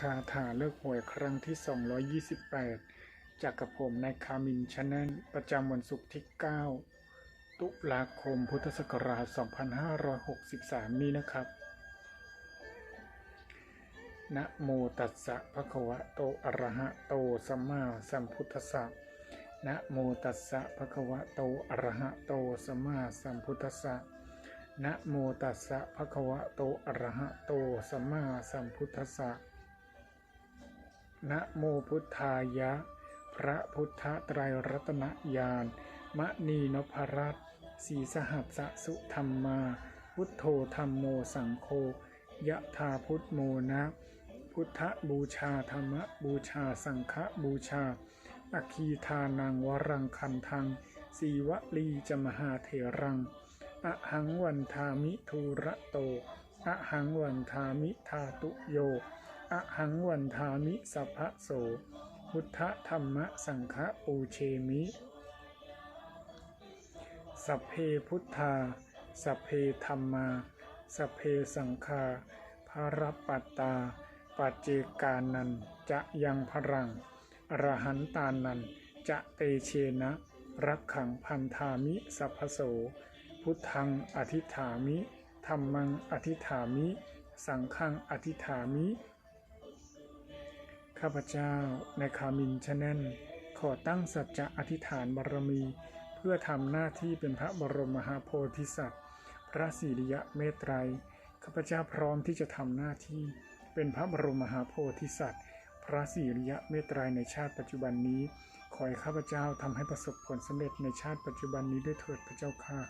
คาถาเลิกหวยครั้งที่ 228 จากกับผมนายคามินชาแนลประจำวันศุกร์ที่ 9 ตุลาคมพุทธศักราช 2563 นี้นะครับ นะโมตัสสะภะคะวะโตอะระหะโตสัมมาสัมพุทธัสสะนะโมตัสสะภะคะวะโตอะระหะโตสัมมาสัมพุทธัสสะนะโมตัสสะภะคะวะโตอะระหะโตสัมมาสัมพุทธัสสะ นะโมพุทธายะ พระพุทธไตรรัตนญาณมณีนพรัตสีสหัสสะสุธรรมา พุทโธธรรมโมสังโฆยะธาพุทโมนะ พุทธบูชาธรรมบูชาสังฆบูชาอคีทานังวรังคันทังสีวลีจมหาเถรังอะหังวันทามิทูระโตอะหังวันทามิทาตุโย อะหังวันทามิสัพพะโสพุทธธรรมะสังฆปูเชมิ สัพเพพุทธา สัพเพธรรมา สัพเพสังฆาภารปัตตา ปัจเจกานันจะยังพรังอรหันตานันจะเตเชนะ รักขังพันธามิสัพพโส พุทธังอธิฐามิธรรมังอธิฐามิ สังฆังอธิฐามิ ข้าพเจ้าในคามินชแนลขอตั้งสัจจะอธิษฐานบารมี เพื่อทำหน้าที่เป็นพระบรมมหาโพธิสัตว์ พระสิริยะเมตไตรข้าพเจ้าพร้อมที่จะทำหน้าที่ เป็นพระบรมมหาโพธิสัตว์ พระสิริยะเมตไตรในชาติปัจจุบันนี้ ขอให้ข้าพเจ้าทำให้ประสบผลสำเร็จในชาติปัจจุบันนี้ด้วยเถิดพระเจ้าค่ะ